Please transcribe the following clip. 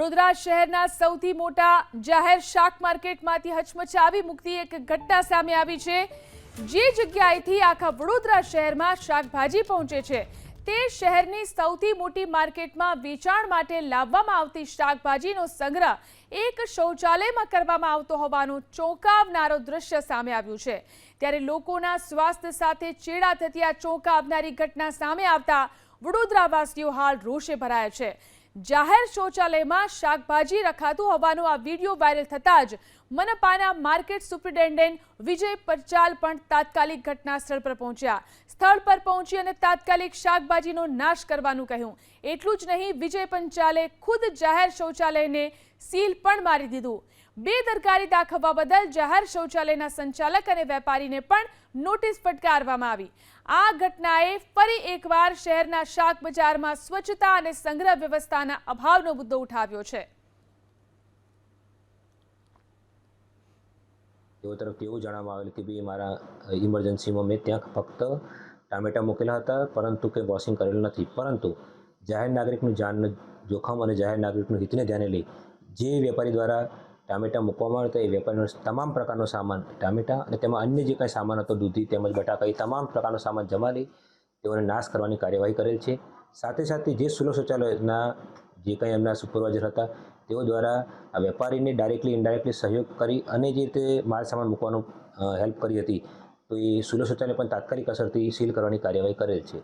વડોદરા શહેરના સૌથી મોટા જાહેર શાક માર્કેટમાંથી હચમચાવી મૂકતી એક ઘટના સામે આવી છે. જે જગ્યાએથી આખા વડોદરા શહેરમાં શાકભાજી પહોંચે છે, તે શહેરની સૌથી મોટી માર્કેટમાં વેચાણ માટે લાવવામાં આવતી શાકભાજીનો સંગ્રહ એક શૌચાલયમાં કરવામાં આવતો હોવાનું ચોંકાવનારો દ્રશ્ય સામે આવ્યું છે. ત્યારે લોકોના સ્વાસ્થ્ય સાથે ચેડા થતી આ ચોંકાવનારી ઘટના સામે આવતા વડોદરાવાસીઓ હાલ રોષે ભરાયા છે. જાહેર શૌચાલયમાં શાકભાજી રખાતું હોવાનો આ વીડિયો વાયરલ થતાં જ મનપાના માર્કેટ સુપ્રિન્ટેન્ડન્ટ વિજય પરચાલ પણ તાત્કાલિક ઘટના સ્થળ પર પહોંચ્યા. સ્થળ પર પહોંચી અને તાત્કાલિક શાકભાજીનો નાશ કરવાનું કહ્યું. એટલું જ નહીં, વિજય પંચાલે ખુદ જાહેર શૌચાલયને સીલ પણ મારી દીધું. બેદરકારી દાખવવા બદલ જાહેર શૌચાલયના સંચાલક અને વેપારીને પણ નોટિસ ફટકારવામાં આવી. આ ઘટનાએ ફરી એકવાર શહેરના શાક બજારમાં સ્વચ્છતા અને સંગ્રહ વ્યવસ્થાના અભાવનો મુદ્દો ઉઠાવ્યો છે. તેઓ તરફથી એવું જણાવવામાં આવેલું કે ભાઈ મારા ઇમરજન્સીમાં મેં ત્યાં ફક્ત ટામેટાં મૂકેલા હતા, પરંતુ કે વોશિંગ કરેલું નથી. પરંતુ જાહેર નાગરિકનું જાનનું જોખમ અને જાહેર નાગરિકનું હિતને ધ્યાને લઈ જે વેપારી દ્વારા ટામેટાં મૂકવામાં આવ્યો હતો એ વેપારીનો તમામ પ્રકારનો સામાન, ટામેટાં અને તેમાં અન્ય જે કાંઈ સામાન હતો, દૂધી, તેમજ બટાકા, એ તમામ પ્રકારનો સામાન જમા લઈ તેઓને નાશ કરવાની કાર્યવાહી કરેલ છે. સાથે સાથે જે સુલભ શૌચાલયના જે કંઈ એમના સુપરવાઇઝર હતા, તેઓ દ્વારા આ વેપારીને ડાયરેક્ટલી ઇનડાયરેક્ટલી સહયોગ કરી અને જે રીતે માલ સામાન મૂકવાનું હેલ્પ કરી હતી, તો એ સુલભ શૌચાલય પણ તાત્કાલિક અસરથી સીલ કરવાની કાર્યવાહી કરેલ છે.